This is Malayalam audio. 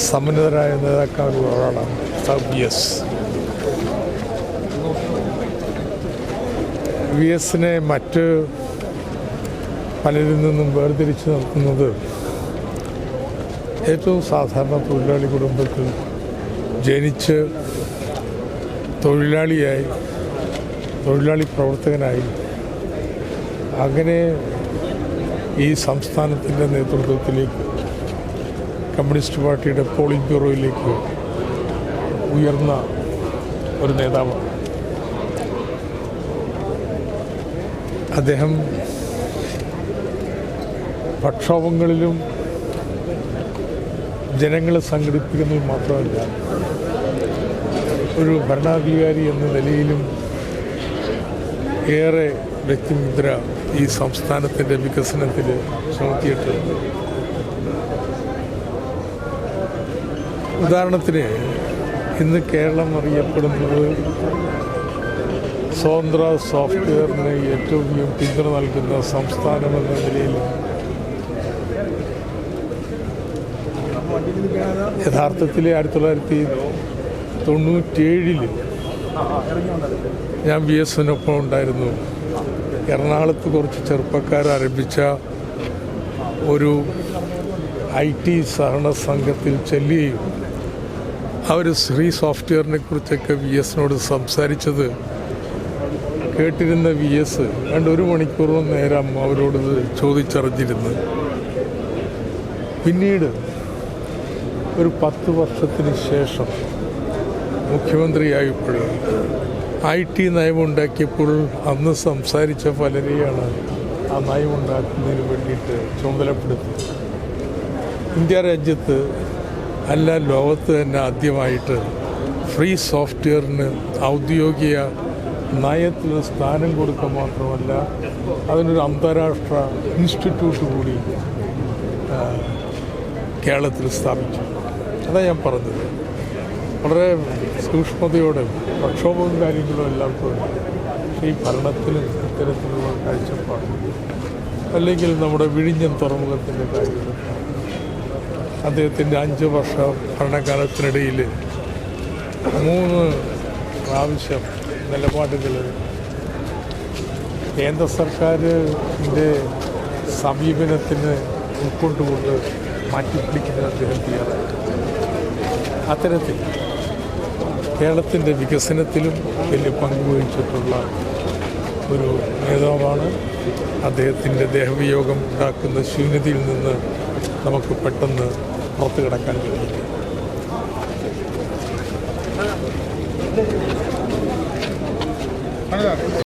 സമ്പന്നരായ നേതാക്കളുടെ ഒരാളാണ്. വി എസ് വി എസിനെ മറ്റ് പലരിൽ നിന്നും വേർതിരിച്ച് നിർത്തുന്നത് ഏറ്റവും സാധാരണ തൊഴിലാളി കുടുംബത്തിൽ ജനിച്ച് തൊഴിലാളിയായി തൊഴിലാളി പ്രവർത്തകനായി. അങ്ങനെ ഈ സംസ്ഥാനത്തിന്റെ നേതൃത്വത്തിലേക്ക് കമ്മ്യൂണിസ്റ്റ് പാർട്ടിയുടെ പോളിംഗ് ബ്യൂറോയിലേക്ക് ഉയർന്ന ഒരു നേതാവാണ് അദ്ദേഹം പ്രക്ഷോഭങ്ങളിലും ജനങ്ങളെ സംഘടിപ്പിക്കുന്നതിൽ മാത്രമല്ല ഒരു ഭരണാധികാരി എന്ന നിലയിലും ഏറെ വ്യക്തിമുദ്ര ഈ സംസ്ഥാനത്തിന്റെ വികസനത്തിൽ ചുമത്തിയിട്ടുണ്ട്. ഉദാഹരണത്തിന് ഇന്ന് കേരളം അറിയപ്പെടുന്നത് സ്വതന്ത്ര സോഫ്റ്റ്വെയറിന് ഏറ്റവും അധികം പിന്തുണ നൽകുന്ന സംസ്ഥാനം എന്ന നിലയിൽ യഥാർത്ഥത്തിൽ ആയിരത്തി തൊള്ളായിരത്തി തൊണ്ണൂറ്റേഴിൽ ഞാൻ ബി എസ് എനൊപ്പം ഉണ്ടായിരുന്നു. എറണാകുളത്ത് കുറച്ച് ചെറുപ്പക്കാർ ആരംഭിച്ച ഒരു ഐ ടി സഹകരണ സംഘത്തിൽ ചെല്ലുകയും അവർ ശ്രീ സോഫ്റ്റ്വെയറിനെ കുറിച്ചൊക്കെ വി എസിനോട് സംസാരിച്ചത് കേട്ടിരുന്ന വി എസ് രണ്ട് ഒരു മണിക്കൂറോളം നേരം അവരോട് ചോദിച്ചറിഞ്ഞിരുന്നു. പിന്നീട് ഒരു പത്ത് വർഷത്തിന് ശേഷം മുഖ്യമന്ത്രിയായപ്പോൾ ഐ ടി നയമുണ്ടാക്കിയപ്പോൾ അന്ന് സംസാരിച്ച പലരെയാണ് ആ നയമുണ്ടാക്കുന്നതിന് വേണ്ടിയിട്ട് ചുമതലപ്പെടുത്തി ഇന്ത്യ രാജ്യത്ത് അല്ല ലോകത്ത് തന്നെ ആദ്യമായിട്ട് ഫ്രീ സോഫ്റ്റ്വെയറിന് ഔദ്യോഗിക നയത്തിൽ സ്ഥാനം കൊടുക്കുക മാത്രമല്ല അതിനൊരു അന്താരാഷ്ട്ര ഇൻസ്റ്റിറ്റ്യൂട്ട് കൂടി കേരളത്തിൽ സ്ഥാപിച്ചു. അതാണ് ഞാൻ പറഞ്ഞത്. വളരെ സൂക്ഷ്മതയോടെ പ്രക്ഷോഭവും കാര്യങ്ങളും എല്ലാം തോന്നി പക്ഷേ ഈ ഭരണത്തിലും ഇത്തരത്തിലുള്ള കാഴ്ചപ്പാട് അല്ലെങ്കിൽ നമ്മുടെ വിഴിഞ്ഞം തുറമുഖത്തിന്റെ കാര്യത്തിൽ അദ്ദേഹത്തിന്റെ അഞ്ച് വർഷ ഭരണകാലത്തിനിടയിൽ മൂന്ന് പ്രാവശ്യം നിലപാടുകൾ. കേന്ദ്ര സർക്കാരിന്റെ സമീപനത്തിന് ഉൾക്കൊണ്ടുകൊണ്ട് മാറ്റിപ്പിടിക്കുന്നത് അദ്ദേഹം തയ്യാറായി. അത്തരത്തിൽ കേരളത്തിന്റെ വികസനത്തിലും വലിയ പങ്കുവഹിച്ചിട്ടുള്ള ഒരു നേതാവാണ്. അദ്ദേഹത്തിന്റെ ദേഹവിയോഗം ഉണ്ടാക്കുന്ന ശൂന്യതയിൽ നിന്ന് നമുക്ക് പെട്ടെന്ന് പുറത്തു കിടക്കാൻ കഴിയും.